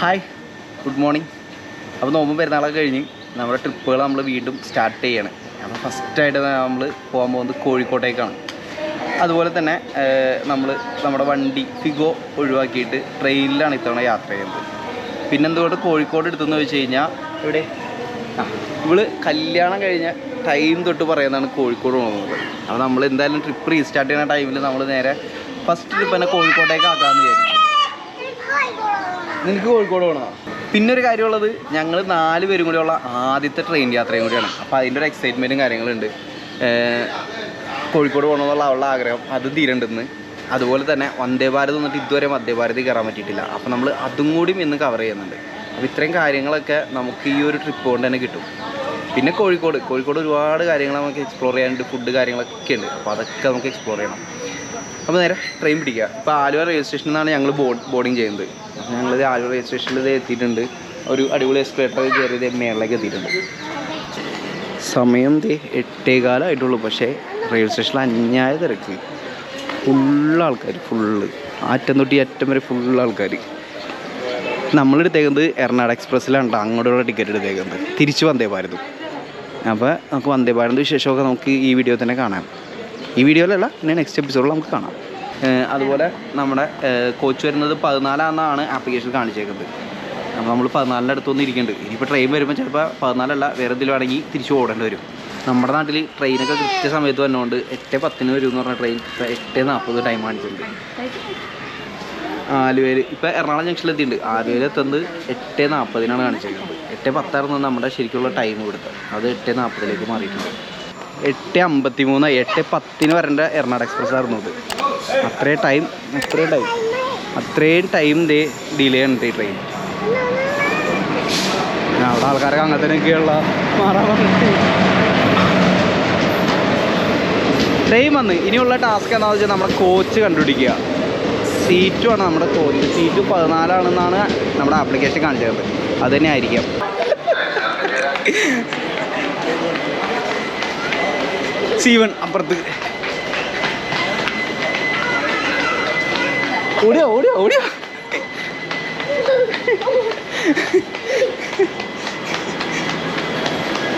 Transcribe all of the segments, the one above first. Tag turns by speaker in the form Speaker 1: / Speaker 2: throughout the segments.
Speaker 1: Hi good morning അപ്പോൾ നോമ്പ് പെരുന്നാളൊക്കെ കഴിഞ്ഞ് നമ്മുടെ ട്രിപ്പുകൾ നമ്മൾ വീണ്ടും സ്റ്റാർട്ട് ചെയ്യാണ്. അപ്പോൾ ഫസ്റ്റായിട്ട് നമ്മൾ പോകാൻ പോകുന്നത് കോഴിക്കോട്ടേക്കാണ്. അതുപോലെ തന്നെ നമ്മൾ നമ്മുടെ വണ്ടി ഫിഗോ ഒഴിവാക്കിയിട്ട് ട്രെയിനിലാണ് ഇത്തവണ യാത്ര ചെയ്യുന്നത്. പിന്നെന്തുകൊണ്ട് കോഴിക്കോട് എടുത്തെന്ന് വെച്ച് കഴിഞ്ഞാൽ ഇവിടെ ആ ഇവൾ കല്യാണം കഴിഞ്ഞ ടൈം തൊട്ട് പറയുന്നതാണ് കോഴിക്കോട് പോകുന്നത്. അപ്പോൾ നമ്മൾ എന്തായാലും ട്രിപ്പ് റീസ്റ്റാർട്ട് ചെയ്യുന്ന ടൈമിൽ നമ്മൾ നേരെ ഫസ്റ്റ് ട്രിപ്പ് തന്നെ കോഴിക്കോട്ടേക്ക് ആക്കാമെന്ന് വിചാരിച്ചു നിനക്ക് കോഴിക്കോട് പോകണം പിന്നെ ഒരു കാര്യമുള്ളത് ഞങ്ങൾ നാല് പേരും കൂടിയുള്ള ആദ്യത്തെ ട്രെയിൻ യാത്രയും കൂടിയാണ്. അപ്പോൾ അതിന്റെ ഒരു എക്സൈറ്റ്മെന്റും കാര്യങ്ങളുണ്ട്. കോഴിക്കോട് പോകണമെന്നുള്ള അവളുടെ ആഗ്രഹം അത് തീരണ്ടെന്ന്. അതുപോലെ തന്നെ വന്ദേ ഭാരത് വന്നിട്ട് ഇതുവരെ വന്ദേ ഭാരതി കയറാൻ പറ്റിയിട്ടില്ല. അപ്പോൾ നമ്മൾ അതും കൂടിയും ഇന്ന് കവർ ചെയ്യുന്നുണ്ട്. അപ്പോൾ ഇത്രയും കാര്യങ്ങളൊക്കെ നമുക്ക് ഈ ഒരു ട്രിപ്പ് കൊണ്ട് തന്നെ കിട്ടും. പിന്നെ കോഴിക്കോട്. കോഴിക്കോട് ഒരുപാട് കാര്യങ്ങൾ നമുക്ക് എക്സ്പ്ലോർ ചെയ്യാനുണ്ട് ഫുഡ് കാര്യങ്ങളൊക്കെ ഉണ്ട്. അപ്പോൾ അതൊക്കെ നമുക്ക് എക്സ്പ്ലോർ ചെയ്യണം. അപ്പോൾ നേരെ ട്രെയിൻ പിടിക്കുക. ഇപ്പോൾ ആലുവ റെയിൽവേ സ്റ്റേഷനിൽ നിന്നാണ് ഞങ്ങൾ ബോർഡ് ബോർഡിങ് ചെയ്യുന്നത്. അപ്പോൾ ഞങ്ങളിത് ആലുവ റെയിൽവേ സ്റ്റേഷനിൽ എത്തിയിട്ടുണ്ട്. ഒരു അടിപൊളി എക്സ്പ്ലേറ്റർ കയറിയത് മേളിലേക്ക് എത്തിയിട്ടുണ്ട്. സമയം എട്ടേകാലമായിട്ടുള്ളൂ പക്ഷേ റെയിൽവേ സ്റ്റേഷനിൽ അന്യായ തിരക്ക്. ഫുള്ള് ആൾക്കാർ ഫുള്ള്. അറ്റം തൊട്ടി അറ്റം വരെ ഫുള്ള് ആൾക്കാർ നമ്മളെടുത്തേക്കുന്നത് എറണാകുളം എക്സ്പ്രസ്സിലാണ് ട്ടോ. അങ്ങോട്ടുള്ള ടിക്കറ്റ് എടുത്തേക്കുന്നത്. തിരിച്ച് വന്ദേ ഭാരതും അപ്പോൾ നമുക്ക് വന്ദേ ഭാരത് വിശേഷമൊക്കെ നമുക്ക് ഈ വീഡിയോ തന്നെ കാണാം. ഈ വീഡിയോയിലല്ല പിന്നെ നെക്സ്റ്റ് എപ്പിസോഡിൽ നമുക്ക് കാണാം. അതുപോലെ നമ്മുടെ കോച്ച് വരുന്നത് പതിനാലാണെന്നാണ് ആപ്ലിക്കേഷൻ കാണിച്ചേക്കുന്നത്. അപ്പോൾ നമ്മൾ പതിനാലിന്റെ അടുത്തൊന്നും ഇരിക്കുന്നുണ്ട് ഇനിയിപ്പോൾ ട്രെയിൻ വരുമ്പോൾ ചിലപ്പോൾ പതിനാലല്ല വേറെ എന്തെങ്കിലും ആണെങ്കിൽ തിരിച്ചു ഓടേണ്ടി വരും. നമ്മുടെ നാട്ടിൽ ട്രെയിനൊക്കെ കൃത്യസമയത്ത് വന്നുകൊണ്ട് എട്ട് പത്തിന് വരും എന്ന് പറഞ്ഞ ട്രെയിൻ എട്ട് നാൽപ്പത് ടൈം കാണിച്ചിട്ടുണ്ട്. ആലുവയിൽ ഇപ്പോൾ എറണാകുളം ജംഗ്ഷനിൽ എത്തിയിട്ടുണ്ട് ആലുവയിൽ എത്തുന്നത് എട്ട് നാൽപ്പതിനാണ് കാണിച്ചേക്കുന്നത്. എട്ട് പത്തായിരുന്നു നമ്മുടെ ശരിക്കുള്ള ടൈം കൊടുത്തത് അത് എട്ട് നാൽപ്പതിലേക്ക് മാറിയിട്ടുണ്ട്. എട്ട് അമ്പത്തി മൂന്ന് എട്ട് പത്തിന് വരേണ്ട എറണാകുളം എക്സ്പ്രസ് ആയിരുന്നു ഇത് അത്രയും ടൈം അത്രേ ടൈം അത്രയും ടൈം ദേ ഡിലേ ഉണ്ട് ഈ ട്രെയിൻ അവിടെ ആൾക്കാരൊക്കെ അങ്ങനത്തേനൊക്കെയുള്ള മാറാൻ ട്രെയിൻ വന്ന്. ഇനിയുള്ള ടാസ്ക് എന്താണെന്ന് വെച്ചാൽ നമ്മുടെ കോച്ച് കണ്ടുപിടിക്കുക. സീറ്റുമാണ് നമ്മുടെ കോച്ച് സീറ്റ് പതിനാലാണെന്നാണ് നമ്മുടെ ആപ്ലിക്കേഷൻ കാണിച്ചത്. അത് തന്നെ ആയിരിക്കാം. സീവൺ അപ്പുറത്ത്. ഓടിയോ ഓടിയോ ഓടിയോ.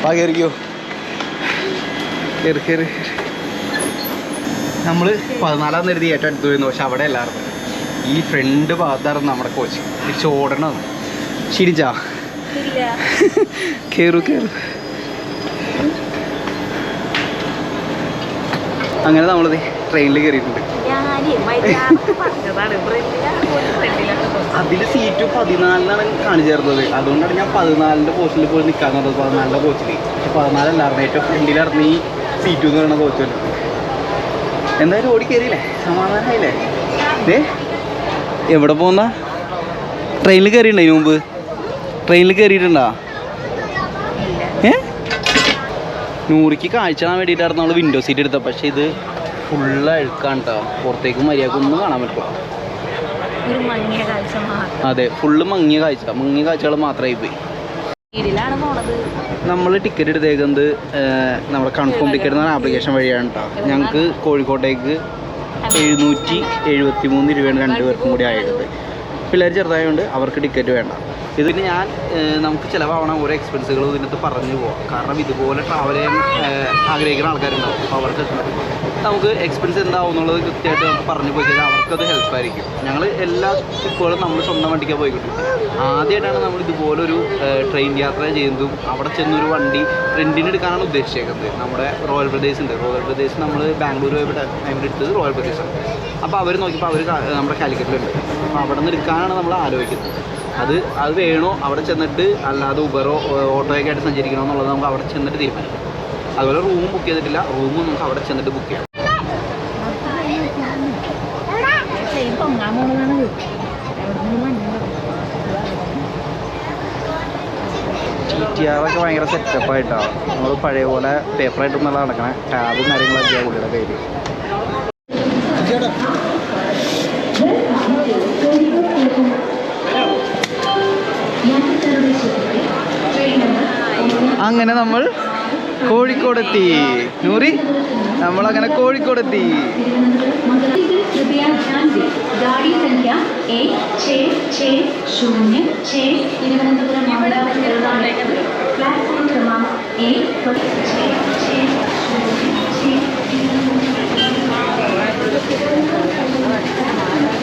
Speaker 1: വാ കയറിക്കോ കയറി കയറി നമ്മൾ പതിനാലാം തീയതി ഏറ്റവും അടുത്ത് പോയിരുന്നു പക്ഷെ അവിടെ എല്ലാവർക്കും. ഈ ഫ്രണ്ട് ഭാഗത്തായിരുന്നു നമ്മുടെ കോച്ച് തിരിച്ച് ഓടണം. ചിരിച്ചാ കയറു കയറു അങ്ങനെ നമ്മളിത് ട്രെയിനിൽ കയറിയിട്ടുണ്ട് അതിൽ സീറ്റ് പതിനാലിനാണ് കാണിച്ചേർന്നത്. അതുകൊണ്ടാണ് ഞാൻ പതിനാലിന്റെ പോസ്റ്റിൽ പോയി നിൽക്കാൻ പറഞ്ഞത് പതിനാലിന്റെ കോച്ചിൽ പക്ഷെ പതിനാലല്ലായിരുന്നു. ഏറ്റവും ഫ്രണ്ടിലായിരുന്നു ഈ സീറ്റ് എന്ന് പറയുന്ന കോച്ച് വരുന്നത് എന്തായാലും ഓടി കയറിയില്ലേ സമാധാനമായില്ലേ ഏ എവിടെ പോകുന്ന ട്രെയിനിൽ കയറിയിട്ടുണ്ടോ ഇതിന് മുമ്പ്? ട്രെയിനിൽ കയറിയിട്ടുണ്ടോ ഏ? നൂറിക്ക് കാഴ്ച കാണാൻ വേണ്ടിയിട്ടായിരുന്നു നമ്മൾ വിൻഡോ സീറ്റ് എടുത്തത്. പക്ഷേ ഇത് ഫുള്ള് അഴുക്കാണ് കേട്ടോ പുറത്തേക്ക് മര്യാദ ഒന്നും കാണാൻ പറ്റില്ല. അതെ ഫുള്ള് മങ്ങിയ കാഴ്ച. മങ്ങിയ കാഴ്ചകൾ മാത്രമായി പോയി. നമ്മൾ ടിക്കറ്റ് എടുത്തേക്കുന്നത് നമ്മുടെ കൺഫേം ടിക്കറ്റ് എന്ന് പറഞ്ഞ ആപ്ലിക്കേഷൻ വഴിയാണ് കേട്ടോ ഞങ്ങൾക്ക് കോഴിക്കോട്ടേക്ക് എഴുന്നൂറ്റി എഴുപത്തി മൂന്ന് രൂപയാണ് രണ്ട് പേർക്കും കൂടി ആയത്. പിള്ളേർ ചെറുതായതുകൊണ്ട് അവർക്ക് ടിക്കറ്റ് വേണ്ട. ഇതിന് ഞാൻ നമുക്ക് ചിലവാവണ ഓരോ എക്സ്പെൻസുകളും ഇതിനകത്ത് പറഞ്ഞു പോവാം. കാരണം ഇതുപോലെ ട്രാവൽ ചെയ്യാൻ ആഗ്രഹിക്കുന്ന ആൾക്കാരുണ്ടാവും. അപ്പോൾ അവർക്ക് നമുക്ക് എക്സ്പെൻസ് എന്താവും എന്നുള്ളത് കൃത്യമായിട്ട് നമുക്ക് പറഞ്ഞു പോയി കഴിഞ്ഞാൽ അവർക്കത് ഹെൽപ്പായിരിക്കും ഞങ്ങൾ എല്ലാ ട്രിപ്പുകളും നമ്മൾ സ്വന്തം വണ്ടിക്കാണ് കിട്ടും. ആദ്യമായിട്ടാണ് നമ്മൾ ഇതുപോലൊരു ട്രെയിൻ യാത്ര ചെയ്യുന്നതും അവിടെ ചെന്നൊരു വണ്ടി റെന്റിന് എടുക്കാനാണ് ഉദ്ദേശിച്ചേക്കുന്നത്. നമ്മുടെ റോയൽ പ്രദേശ് ഉണ്ട്. റോയൽ പ്രദേശ് നമ്മൾ ബാംഗ്ലൂർ പോയിട്ട് ടൈമിൽ എടുത്തത് റോയൽ പ്രദേശാണ് അപ്പോൾ അവർ നോക്കിയപ്പോൾ അവർ നമ്മുടെ കാലിക്കറ്റിലുണ്ട് അപ്പോൾ അവിടെ നിന്ന് എടുക്കാനാണ് നമ്മൾ ആലോചിക്കുന്നത്. അത് അത് വേണോ? അവിടെ ചെന്നിട്ട് അല്ലാതെ ഉബറോ ഓട്ടോയൊക്കെ ആയിട്ട് സഞ്ചരിക്കണോ എന്നുള്ളത് നമുക്ക് അവിടെ ചെന്നിട്ട് തീരുമാനിക്കാം. അതുപോലെ റൂം ബുക്ക് ചെയ്തിട്ടില്ല. റൂമും നമുക്ക് അവിടെ ചെന്നിട്ട് ബുക്ക് ചെയ്യാം. ടി ടി ആറൊക്കെ ഭയങ്കര സെറ്റപ്പായിട്ടാണ് നമ്മൾ പഴയ പോലെ പേപ്പറായിട്ടൊന്നുള്ള നടക്കണേ. ടാബും കാര്യങ്ങളൊക്കെയാണ് പുള്ളിയുടെ പേര് അങ്ങനെ നമ്മൾ കോഴിക്കോടെത്തി. നൂറി നമ്മളങ്ങനെ കോഴിക്കോടെത്തി.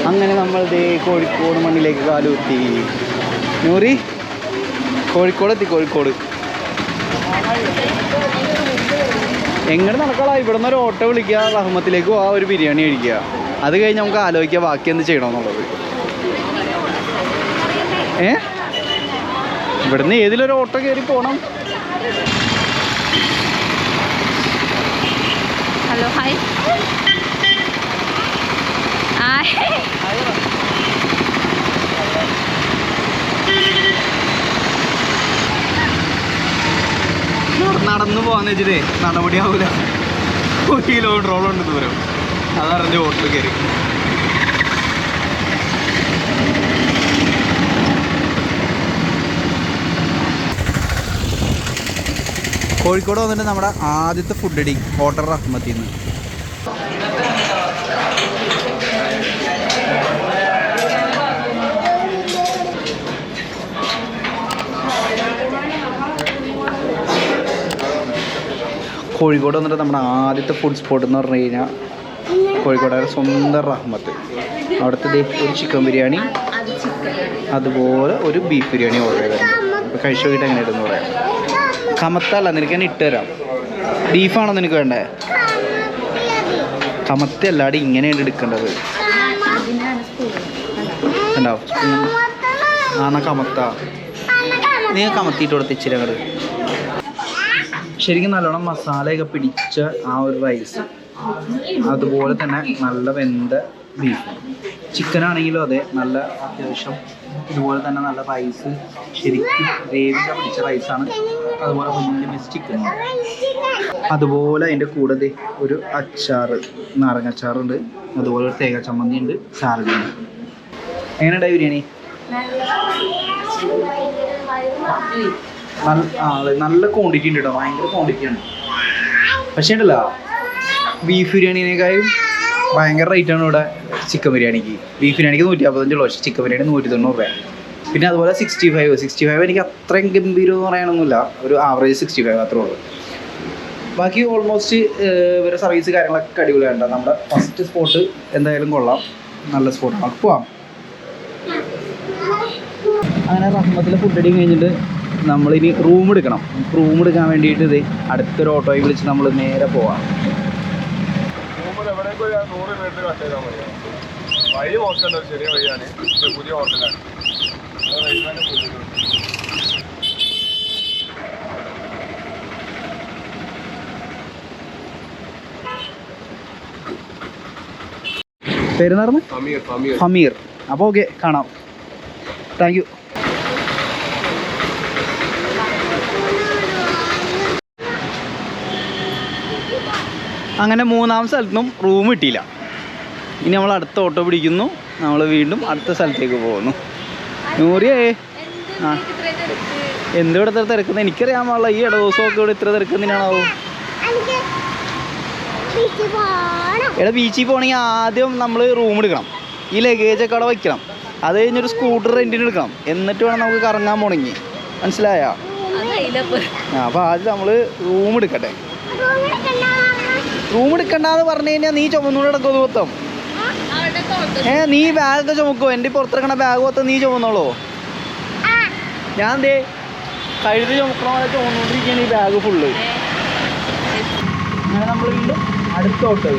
Speaker 1: അങ്ങനെ നമ്മൾ ദേ കോഴിക്കോട് മണ്ണിലേക്ക് കാലുത്തി നൂറി കോഴിക്കോടെത്തി കോഴിക്കോട്. എങ്ങനെ നടക്കളാ? ഇവിടെ നിന്ന് ഒരു ഓട്ടോ വിളിക്കുക റഹ്മത്തിലേക്ക് പോവാ ഒരു ബിരിയാണി കഴിക്കുക. അത് കഴിഞ്ഞ് നമുക്ക് ആലോചിക്കുക ബാക്കി എന്ത് ചെയ്യണമെന്നുള്ളത് ഏ? ഇവിടുന്ന് ഏതിലൊരു ഓട്ടോ കയറി പോണം?
Speaker 2: Hello hi. ഹായ്.
Speaker 1: നടന്നു പോകാന്ന് വെച്ചിട്ടേ നടപടിയാവൂല. ഒരു കിലോമീറ്ററോളം ഉണ്ട് ദൂരം. അതറിഞ്ഞ് ഓട്ടിൽ കയറി. കോഴിക്കോട് വന്നിട്ട് നമ്മുടെ ആദ്യത്തെ ഫുഡ് അടി ഹോട്ടൽ റഹ്മത്തിൽ നിന്ന് കോഴിക്കോട് വന്നിട്ട് നമ്മുടെ ആദ്യത്തെ ഫുഡ് സ്പോട്ട് എന്ന് പറഞ്ഞു കഴിഞ്ഞാൽ കോഴിക്കോടുകാരുടെ സ്വന്തം റഹ്മത്ത്. അവിടുത്തെ ഒരു ചിക്കൻ ബിരിയാണി അതുപോലെ ഒരു ബീഫ് ബിരിയാണി ഓർഡർ ചെയ്തായിരുന്നു അപ്പോൾ കഴിച്ചു നോക്കിയിട്ട് ഇടുന്നു പറയാം. കമത്തല്ല നിനക്ക് ഞാൻ ഇട്ടുതരാം ബീഫാണോ നിനക്ക് വേണ്ടേ? കമത്തല്ലാടി ഇങ്ങനെയാണ് എടുക്കേണ്ടത്. ഉണ്ടാവും ആണ കമത്ത. നീ കമത്തിയിട്ട് കൊടുത്ത് ശരിക്കും നല്ലോണം മസാലയൊക്കെ പിടിച്ച ആ ഒരു റൈസ് അതുപോലെ തന്നെ നല്ല വെന്ത ബീഫ് ചിക്കനാണെങ്കിലും അതെ നല്ല അത്യാവശ്യം ഇതുപോലെ തന്നെ നല്ല റൈസ് ശരിക്കും ഗ്രേവിയൊക്കെ പിടിച്ച റൈസാണ് അതുപോലെ വലിയ മിസ് ചിക്കൻ അതുപോലെ അതിന്റെ കൂടെ ഒരു അച്ചാറ് നാരങ്ങച്ചാറുണ്ട് അതുപോലെ ഒരു തേങ്ങ ചമ്മന്തി ഉണ്ട് സാലഡ് ഉണ്ട്. എങ്ങനെയുണ്ടായി ബിരിയാണി? നല്ല ക്വാണ്ടിറ്റി ഉണ്ട് കേട്ടോ ഭയങ്കര ക്വാണ്ടിറ്റിയാണ് പക്ഷേ ഉണ്ടല്ലോ ബീഫ് ബിരിയാണിനേക്കാളും ഭയങ്കര റേറ്റാണ് ഇവിടെ ചിക്കൻ ബിരിയാണിക്ക്. ബീഫ് ബിരിയാണിക്ക് നൂറ്റി അമ്പത്തഞ്ച് രൂപ പക്ഷേ ചിക്കൻ ബിരിയാണി നൂറ്റി തൊണ്ണൂറ് രൂപ പിന്നെ അതുപോലെ സിക്സ്റ്റി ഫൈവ് സിക്സ്റ്റി ഫൈവ് എനിക്ക് അത്രയും ഗംഭീരം എന്ന് പറയാനൊന്നുമില്ല. ഒരു ആവറേജ് സിക്സ്റ്റി ഫൈവ് അത്രേ ഉള്ളൂ. ബാക്കി ഓൾമോസ്റ്റ് ഇവരെ സർവീസ് കാര്യങ്ങളൊക്കെ അടിപൊളിയാണ് നമ്മുടെ ഫസ്റ്റ് സ്പോട്ട് എന്തായാലും കൊള്ളാം. നല്ല സ്പോട്ട് നമുക്ക് പോവാം. അങ്ങനെ റഹ്മത്തിലെ ഫുഡ് അടി കഴിഞ്ഞിട്ട് നമ്മളിനി റൂം എടുക്കണം. റൂം എടുക്കാൻ വേണ്ടിയിട്ട് ഇത് അടുത്തൊരു ഓട്ടോയിൽ വിളിച്ച് നമ്മൾ നേരെ പോവാം.
Speaker 3: വഴി നോക്കണ്ട ഒരു ചെറിയ വഴിയാണ്. പുതിയ ഹോട്ടലാണ്
Speaker 1: പേര് നടന്ന് ഹമീർ അപ്പോൾ ഓക്കെ കാണാം. താങ്ക് യു അങ്ങനെ മൂന്നാം സ്ഥലത്തുനിന്നും റൂം കിട്ടിയില്ല ഇനി നമ്മൾ അടുത്ത ഓട്ടോ പിടിക്കുന്നു. നമ്മൾ വീണ്ടും അടുത്ത സ്ഥലത്തേക്ക് പോകുന്നു. നൂറിയേ. ആ. എന്ത് ഇവിടെ ഇത്ര തിരക്കുന്നത് എനിക്കറിയാൻ പാടില്ല. ഈ ഇട ദിവസമൊക്കെ ഇവിടെ ഇത്ര തിരക്കുന്നതിനാണാവും എടാ ബീച്ചിൽ പോകണമെങ്കിൽ ആദ്യം നമ്മൾ റൂം എടുക്കണം. ഈ ലഗേജൊക്കെ അവിടെ വയ്ക്കണം അത് കഴിഞ്ഞൊരു സ്കൂട്ടർ റെന്റിന് എടുക്കണം. എന്നിട്ട് വേണം നമുക്ക് കറങ്ങാൻ പോണെങ്കിൽ. മനസ്സിലായോ? ആ അപ്പോൾ ആദ്യം നമ്മൾ റൂം എടുക്കട്ടെ. റൂം എടുക്കണ്ടെന്ന് പറഞ്ഞു കഴിഞ്ഞാൽ നീ ചുമന്നൂടെ കിടക്കും മൊത്തം? ഏ നീ ബാഗൊക്കെ ചുമക്കോ എന്റെ പുറത്തിറക്കണ ബാഗ് മൊത്തം നീ ചുമന്നോളോ? ഞാൻ എന്തേ കഴുതി ചുമക്കണ പോലെ ഈ ബാഗ് ഫുള്ള്. അങ്ങനെ നമ്മൾ വീണ്ടും അടുത്തോട്ട്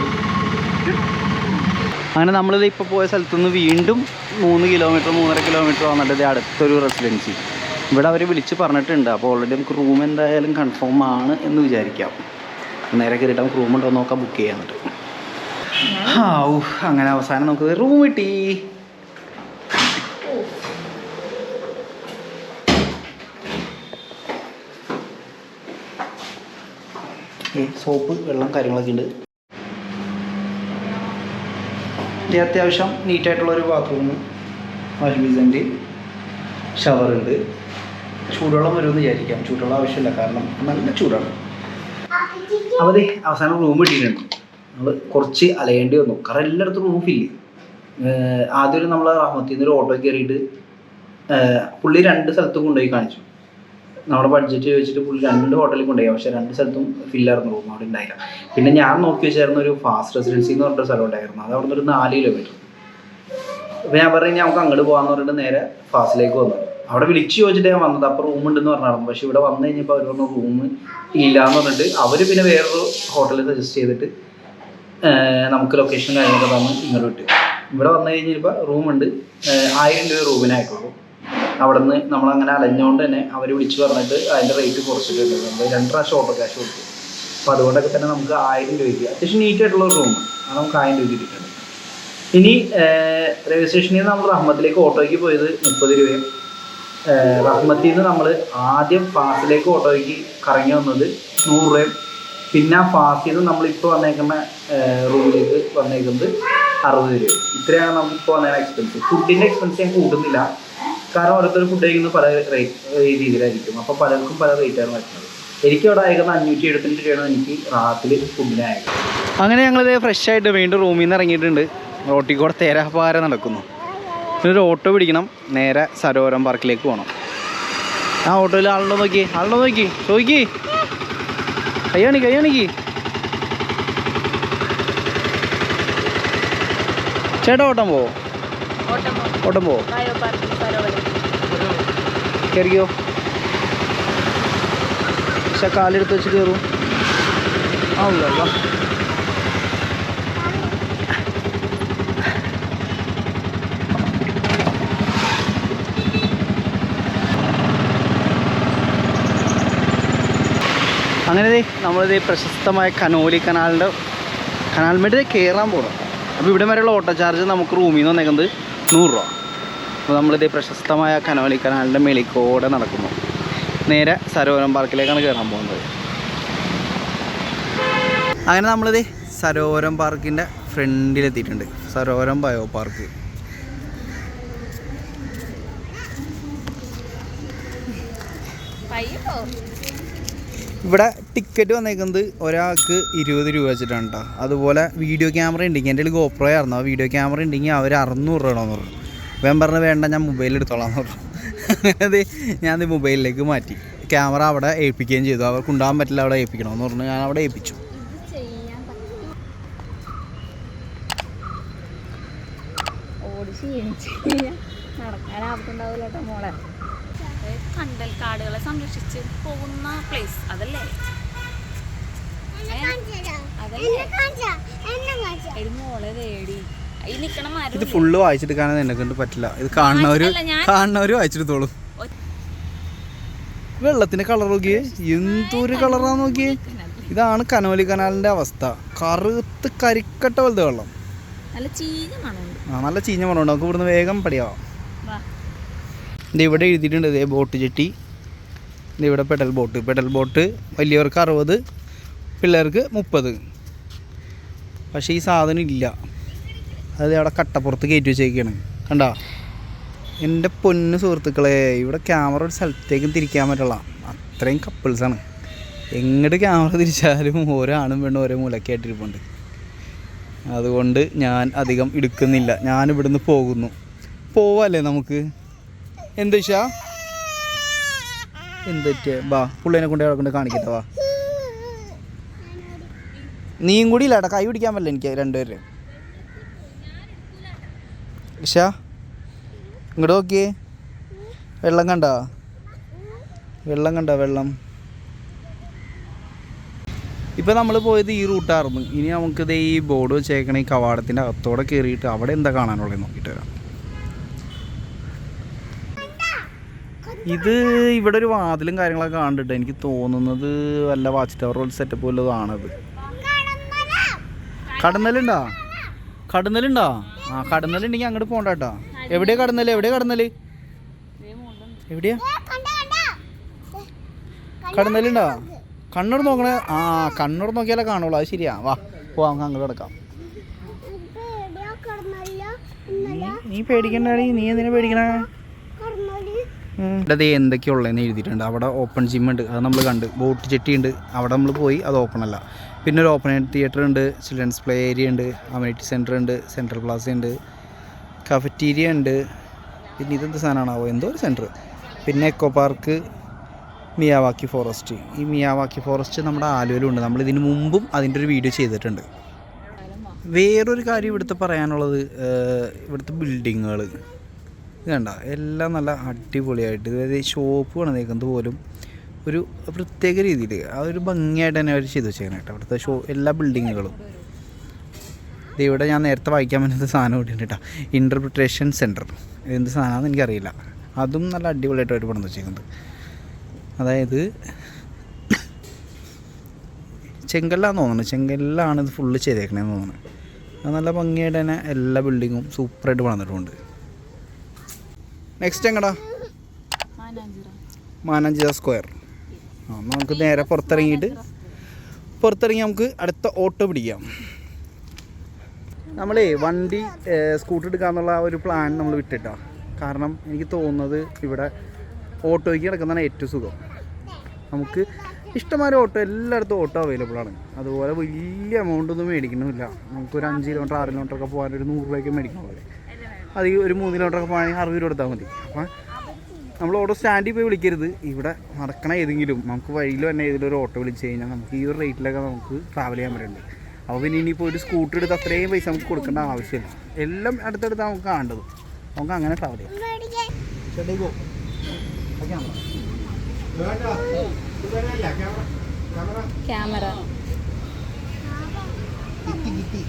Speaker 1: അങ്ങനെ നമ്മളിത് ഇപ്പോൾ പോയ സ്ഥലത്തുനിന്ന് വീണ്ടും മൂന്ന് കിലോമീറ്റർ മൂന്നര കിലോമീറ്റർ വന്നിട്ട് ഇത് അടുത്തൊരു റെസിഡൻസി ഇവിടെ അവർ വിളിച്ച് പറഞ്ഞിട്ടുണ്ട്. അപ്പോൾ ഓൾറെഡി നമുക്ക് റൂം എന്തായാലും കൺഫേം ആണ് എന്ന് വിചാരിക്കാം. നേരെ കയറിയിട്ട് നമുക്ക് റൂം ഉണ്ടോ നോക്കാം ബുക്ക് ചെയ്യാൻ പറ്റും അങ്ങനെ അവസാനം നമുക്ക് റൂം കിട്ടി. സോപ്പ് വെള്ളം കാര്യങ്ങളൊക്കെ ഉണ്ട്. ഇത് അത്യാവശ്യം നീറ്റായിട്ടുള്ളൊരു ബാത്റൂം വാഷിംഗ് ബേസിന്റെ ഷവറുണ്ട് ചൂടുവെള്ളം വരുമെന്ന് വിചാരിക്കാം. ചൂടുവെള്ളം ആവശ്യമില്ല. കാരണം നല്ല ചൂടാണ്. അതെ അവസാനം റൂം കിട്ടിയിട്ടുണ്ട് നമ്മൾ കുറച്ച് അലയേണ്ടി വന്നു. കാരണം എല്ലായിടത്തും റൂം ഫില്ല് ആദ്യം നമ്മൾ റഹ്മത്തിൽ നിന്ന് ഒരു ഓട്ടോ കയറിയിട്ട് പുള്ളി രണ്ട് സ്ഥലത്തും കൊണ്ടുപോയി കാണിച്ചു. നമ്മുടെ ബഡ്ജറ്റ് ചോദിച്ചിട്ട് പുള്ളി രണ്ട് ഹോട്ടലിൽ കൊണ്ടുപോയി. പക്ഷേ രണ്ട് സ്ഥലത്തും ഫില്ലായിരുന്നു റൂം അവിടെ ഉണ്ടായില്ല. പിന്നെ ഞാൻ നോക്കി വെച്ചായിരുന്നു ഒരു ഫാസ്റ്റ് റെസിഡൻസി എന്ന് പറഞ്ഞൊരു സ്ഥലം ഉണ്ടായിരുന്നു. അത് അവിടെ നിന്ന് ഒരു നാല് കിലോമീറ്റർ അപ്പോൾ ഞാൻ പറഞ്ഞു നമുക്ക് അങ്ങോട്ട് പോകാമെന്ന് പറഞ്ഞിട്ട് നേരെ ഫാസ്റ്റിലേക്ക് വന്നു. അവിടെ വിളിച്ചു ചോദിച്ചിട്ട് ഞാൻ വന്നത് അപ്പോൾ റൂം ഉണ്ടെന്ന് പറഞ്ഞായിരുന്നു. പക്ഷെ ഇവിടെ വന്നു കഴിഞ്ഞപ്പോൾ അവർ റൂം ഇല്ല എന്ന് പറഞ്ഞിട്ട് അവർ പിന്നെ വേറൊരു ഹോട്ടൽ സജസ്റ്റ് ചെയ്തിട്ട് നമുക്ക് ലൊക്കേഷൻ കാര്യങ്ങളൊക്കെ തന്നു ഇങ്ങോട്ട് വിട്ടു. ഇവിടെ വന്നു കഴിഞ്ഞപ്പോൾ റൂമുണ്ട് ആയിരം രൂപ റൂമിനായിട്ടുള്ളൂ അവിടെ നിന്ന് നമ്മളങ്ങനെ അലഞ്ഞുകൊണ്ട് തന്നെ അവർ വിളിച്ചു പറഞ്ഞിട്ട് അതിന്റെ റേറ്റ് കുറച്ചിട്ടുണ്ട്. നമ്മൾ രണ്ട് പ്രാവശ്യം ഓട്ടോ ക്യാഷ് കൊടുത്തു. അപ്പോൾ അതുകൊണ്ടൊക്കെ തന്നെ നമുക്ക് ആയിരം രൂപയ്ക്ക് അത്യാവശ്യം നീറ്റ് ആയിട്ടുള്ള റൂം അത് നമുക്ക് ആയിരം രൂപ കിട്ടിയിട്ടുണ്ട്. ഇനി റെയിൽവേ സ്റ്റേഷനിൽ നിന്ന് നമ്മൾ റഹ്മത്തിലേക്ക് ഓട്ടോയ്ക്ക് പോയത് മുപ്പത് രൂപയും റഹ്മത്തിൽ നിന്ന് നമ്മൾ ആദ്യം ഫാസിലേക്ക് ഓട്ടോയ്ക്ക് കറങ്ങി വന്നത് നൂറ് രൂപയും പിന്നെ ഫാസിൽ നിന്ന് നമ്മളിപ്പോൾ വന്നേക്കുന്ന റൂമിലേക്ക് വന്നേക്കുന്നത് അറുപത് രൂപ ഇത്രയാണ് നമുക്കിപ്പോൾ വന്നേക്കുന്ന എക്സ്പെൻസ് ഫുഡിന്റെ എക്സ്പെൻസ് ഞാൻ കൂട്ടുന്നില്ല. കാരണം ഓരോരുത്തർ ഫുഡ് കഴിക്കുന്നത് പല റേറ്റ് രീതിയിലായിരിക്കും. അപ്പോൾ പലർക്കും പല റേറ്റാണ് വരുന്നത്. എനിക്ക് അവിടെ അയക്കുന്ന അഞ്ഞൂറ്റി എഴുപത്തിരണ്ട് രൂപയാണ് എനിക്ക് റാത്തിൽ ഫുഡിന് അങ്ങനെ ഞങ്ങളിത് ഫ്രഷ് ആയിട്ട് വീണ്ടും റൂമിൽ നിന്ന് ഇറങ്ങിയിട്ടുണ്ട്. റോട്ടിൽ കൂടെ തേരാപാര നടക്കുന്നു. ഒരു ഓട്ടോ പിടിക്കണം. നേരെ സരോവരം പാർക്കിലേക്ക് പോകണം ആ ഓട്ടോയിൽ ആളുണ്ടോ നോക്കി. ആളുണ്ടോ നോക്കി. ചോദിക്കി. കയ്യാണി കയ്യാണിക്ക്. ചേട്ടാ ഓട്ടം പോവോ? ഓട്ടം പോവോ? പക്ഷെ കാലെടുത്ത് വെച്ച് കയറും ആ ഉള്ള അങ്ങനെ നമ്മളിത് പ്രശസ്തമായ കനോലി കനാലിന്റെ കനാൽമേട്ട് കയറാൻ പോകണം അപ്പോൾ ഇവിടെ വരെയുള്ള ഓട്ടോ ചാർജ് നമുക്ക് റൂമിൽ നിന്ന് വന്നേക്കുന്നത് നൂറ് രൂപ. അപ്പോൾ നമ്മളിത് പ്രശസ്തമായ കനോലി കനാലിന്റെ മേളിക്കോടെ നടക്കുന്നു. നേരെ സരോവരം പാർക്കിലേക്കാണ് കയറാൻ പോകുന്നത്. അങ്ങനെ നമ്മളിത് സരോവരം പാർക്കിന്റെ ഫ്രണ്ടിലെത്തിയിട്ടുണ്ട്. Sarovaram bio park. ഇവിടെ ടിക്കറ്റ് വന്നേക്കുന്നത് ഒരാൾക്ക് ഇരുപത് രൂപ വെച്ചിട്ടാണ് കേട്ടോ അതുപോലെ വീഡിയോ ക്യാമറ ഉണ്ടെങ്കിൽ എന്റെ കയ്യിൽ ഗോപ്രോ ആയിരുന്നു. ആ വീഡിയോ ക്യാമറ ഉണ്ടെങ്കിൽ അവർ അറുന്നൂറ് രൂപ എന്ന് പറഞ്ഞു. വേം പറഞ്ഞു വേണ്ട ഞാൻ മൊബൈൽ എടുത്തോളാം എന്ന് പറഞ്ഞു. അങ്ങനെ ഞാൻ മൊബൈലിലേക്ക് മാറ്റി. ക്യാമറ അവിടെ ഏൽപ്പിക്കുകയും ചെയ്തു. അവർക്ക് ഉണ്ടാകാൻ പറ്റില്ല അവിടെ ഏൽപ്പിക്കണമെന്ന് പറഞ്ഞു ഞാൻ അവിടെ ഏൽപ്പിച്ചു.
Speaker 2: ഓടി ഓടി ക്ഷീണിച്ച് നടക്കാനാപത്തുണ്ടാവില്ല കേട്ടോ മോളെ. കണ്ടൽ കാടുകളെ സംരക്ഷിച്ച് പോകുന്ന പ്ലേസ് അതല്ലേ? ഇത്
Speaker 1: ഫുള്ള് വായിച്ചെടുക്കാനൊന്നും എന്നെ കൊണ്ട് പറ്റില്ല. ഇത്
Speaker 2: കാണുന്നവര്
Speaker 1: കാണുന്നവര് വായിച്ചെടുത്തോളും വെള്ളത്തിന്റെ കളർ നോക്കിയേ? എന്തൊരു കളറാന്ന് നോക്കിയേ? ഇതാണ് കനോലി കനാലിന്റെ അവസ്ഥ. കറുത്ത് കരിക്കട്ട പോലത്തെ വെള്ളം.
Speaker 2: നല്ല ചീഞ്ഞ മണമുണ്ട്.
Speaker 1: ആ നല്ല ചീഞ്ഞ മണമുണ്ട്. നമുക്ക് ഇവിടുന്ന് വേഗം പടിയാവാം. ഇത് ഇവിടെ എഴുതിയിട്ടുണ്ട് ഇതേ ബോട്ട് ചെട്ടി ഇത് ഇവിടെ പെഡൽ ബോട്ട് പെഡൽ ബോട്ട് വലിയവർക്ക് അറുപത് പിള്ളേർക്ക് മുപ്പത്. പക്ഷേ ഈ സാധനം ഇല്ല. അത് അവിടെ കട്ടപ്പുറത്ത് കയറ്റി വെച്ചേക്കാണ്. കണ്ടാ? എന്റെ പൊന്ന് സുഹൃത്തുക്കളെ ഇവിടെ ക്യാമറ ഒരു സ്ഥലത്തേക്കും തിരിക്കാൻ പറ്റില്ല അത്രയും കപ്പിൾസാണ് എങ്ങോട്ട് ക്യാമറ തിരിച്ചാലും ഓരോ ആണും പെണ്ണും ഓരോ മൂലക്കായിട്ടിരിപ്പുണ്ട്. അതുകൊണ്ട് ഞാൻ അധികം എടുക്കുന്നില്ല. ഞാൻ ഇവിടുന്ന് പോകുന്നു. പോവല്ലേ നമുക്ക്? എന്ത് ഷാ എന്തൊക്കെ വാ പുള്ളിനെ കൊണ്ട് കൊണ്ട് കാണിക്കട്ടെ വാ. നീയും കൂടി ഇല്ലാട്ടാ കൈ പിടിക്കാൻ പറ്റില്ല എനിക്ക് രണ്ടുപേരും ഇഷാ ഇങ്ങോട്ട് നോക്കിയേ. വെള്ളം കണ്ട? വെള്ളം കണ്ട വെള്ളം? ഇപ്പോൾ നമ്മൾ പോയത് ഈ റൂട്ടായിരുന്നു. ഇനി നമുക്കിത് ഈ ബോർഡ് വെച്ചേക്കണ ഈ കവാടത്തിന്റെ അകത്തോടെ കയറിയിട്ട് അവിടെ എന്താ കാണാനുള്ളത് നോക്കിയിട്ട് വരാം. ഇത് ഇവിടെ ഒരു വാതിലും കാര്യങ്ങളൊക്കെ കണ്ടിട്ട് എനിക്ക് തോന്നുന്നത് വല്ല വാച്ച് ടവർ പോലെ സെറ്റപ്പ് വല്ലതാണത്. കടന്നലുണ്ടോ? കടന്നലുണ്ടോ? ആ കടന്നലുണ്ടെങ്കിൽ അങ്ങോട്ട് പോകണ്ട കേട്ടോ എവിടെയാ കടന്നൽ? എവിടെയാ കടന്നൽ? എവിടെയാ? കടന്നലുണ്ടോ? കണ്ണൂർ നോക്കണേ? ആ കണ്ണൂർ നോക്കിയാലേ കാണുള്ളൂ. അത് ശരിയാ. വാ പോവാം. നമുക്ക് അങ്ങോട്ട് കിടക്കാം. നീ- നീ പേടിക്കണ്ടാടി? നീ എന്തിനാ പേടിക്കണേ? അത് എന്തൊക്കെയുള്ളതെന്ന് എഴുതിയിട്ടുണ്ട്. അവിടെ ഓപ്പൺ ജിം ഉണ്ട്. അത് നമ്മൾ കണ്ട്. ബോട്ട് ചെട്ടി ഉണ്ട്. അവിടെ നമ്മൾ പോയി അത് ഓപ്പൺ അല്ല. പിന്നെ ഒരു ഓപ്പൺ തിയേറ്റർ ഉണ്ട്. ചിൽഡ്രൻസ് പ്ലേ ഏരിയ ഉണ്ട്. അമ്യൂണിറ്റി സെന്റർ ഉണ്ട്. സെൻട്രൽ പ്ലാസ ഉണ്ട്. കഫറ്റീരിയ ഉണ്ട്. പിന്നെ ഇതെന്ത് സാധനമാണാവോ? എന്തോ ഒരു സെന്റർ പിന്നെ എക്കോ പാർക്ക് മിയാവാക്കി ഫോറസ്റ്റ് ഈ മിയാവാക്കി ഫോറസ്റ്റ് നമ്മുടെ ആലുവയിലുണ്ട് നമ്മൾ ഇതിന് മുമ്പും അതിന്റെ ഒരു വീഡിയോ ചെയ്തിട്ടുണ്ട്. വേറൊരു കാര്യം ഇവിടുത്തെ പറയാനുള്ളത് ഇവിടുത്തെ ബിൽഡിങ്ങുകൾ കണ്ട എല്ലാം നല്ല അടിപൊളിയായിട്ട്. അതായത് ഷോപ്പ് പണിതേക്കുന്നത് പോലും ഒരു പ്രത്യേക രീതിയിൽ ആ ഒരു ഭംഗിയായിട്ട് തന്നെ അവർ ചെയ്തു വെച്ചേക്കണം കേട്ടോ. അവിടുത്തെ ഷോ എല്ലാ ബിൽഡിങ്ങുകളും ഇത് ഇവിടെ ഞാൻ നേരത്തെ വായിക്കാൻ പറ്റുന്ന സാധനം കൂടി കേട്ടോ. ഇന്റർപ്രിട്ടേഷൻ സെന്റർ എന്ത് സാധനമാണെന്ന് എനിക്കറിയില്ല. അതും നല്ല അടിപൊളിയായിട്ട് അവർ പണിത് വെച്ചേക്കുന്നത്. അതായത് ചെങ്കല്ലാന്ന് തോന്നുന്നു. ചെങ്കല്ലാണ് ഇത് ഫുള്ള് ചെയ്തേക്കണേന്ന് തോന്നുന്നു. അത് നല്ല ഭംഗിയായിട്ട് തന്നെ എല്ലാ ബിൽഡിങ്ങും സൂപ്പറായിട്ട് പണിതിട്ടുണ്ട്. നെക്സ്റ്റ് എങ്ങടാ?
Speaker 2: മാനാഞ്ചിറ.
Speaker 1: സ്ക്വയർ. ആ നമുക്ക് നേരെ പുറത്തിറങ്ങിയിട്ട് പുറത്തിറങ്ങി നമുക്ക് അടുത്ത ഓട്ടോ പിടിക്കാം. നമ്മളേ വണ്ടി സ്കൂട്ടർ എടുക്കാന്നുള്ള എന്നുള്ള ഒരു പ്ലാൻ നമ്മൾ വിട്ടിട്ടാ. കാരണം എനിക്ക് തോന്നുന്നത് ഇവിടെ ഓട്ടോയ്ക്ക് കിടക്കുന്നതാണ് ഏറ്റവും സുഖം. നമുക്ക് ഇഷ്ടംമാതിരി ഓട്ടോ എല്ലായിടത്തും ഓട്ടോ അവൈലബിൾ ആണ്. അതുപോലെ വലിയ എമൗണ്ട് ഒന്നും മേടിക്കണമില്ല നമുക്കൊരു അഞ്ച് കിലോമീറ്റർ ആറ് കിലോമീറ്റർ ഒക്കെ പോകാൻ ഒരു നൂറ് രൂപയ്ക്ക് മേടിക്കണം പോലെ. അത് ഒരു മൂന്ന് കിലോമീറ്റർ ഒക്കെ പോകണമെങ്കിൽ അറുപത് രൂപ കൊടുത്താൽ മതി. അപ്പം നമ്മൾ ഓട്ടോ സ്റ്റാൻഡിൽ പോയി വിളിക്കരുത്. ഇവിടെ നടക്കണ ഏതെങ്കിലും നമുക്ക് വഴിയിൽ തന്നെ ഏതെങ്കിലും ഒരു ഓട്ടോ വിളിച്ച് കഴിഞ്ഞാൽ നമുക്ക് ഈ ഒരു റേറ്റിലൊക്കെ നമുക്ക് ട്രാവൽ ചെയ്യാൻ പറ്റുന്നുണ്ട്. അപ്പോൾ പിന്നെ ഇനിയിപ്പോൾ ഒരു സ്കൂട്ടർ എടുത്ത് അത്രയും പൈസ നമുക്ക് കൊടുക്കേണ്ട ആവശ്യമില്ല. എല്ലാം അടുത്തടുത്ത് നമുക്ക് കാണേണ്ടത്. നമുക്ക് അങ്ങനെ ട്രാവൽ ചെയ്യാം. ചേട്ടായി പോ ക്യാമറ.
Speaker 2: ക്യാമറ.
Speaker 1: കിട്ടി കിട്ടി.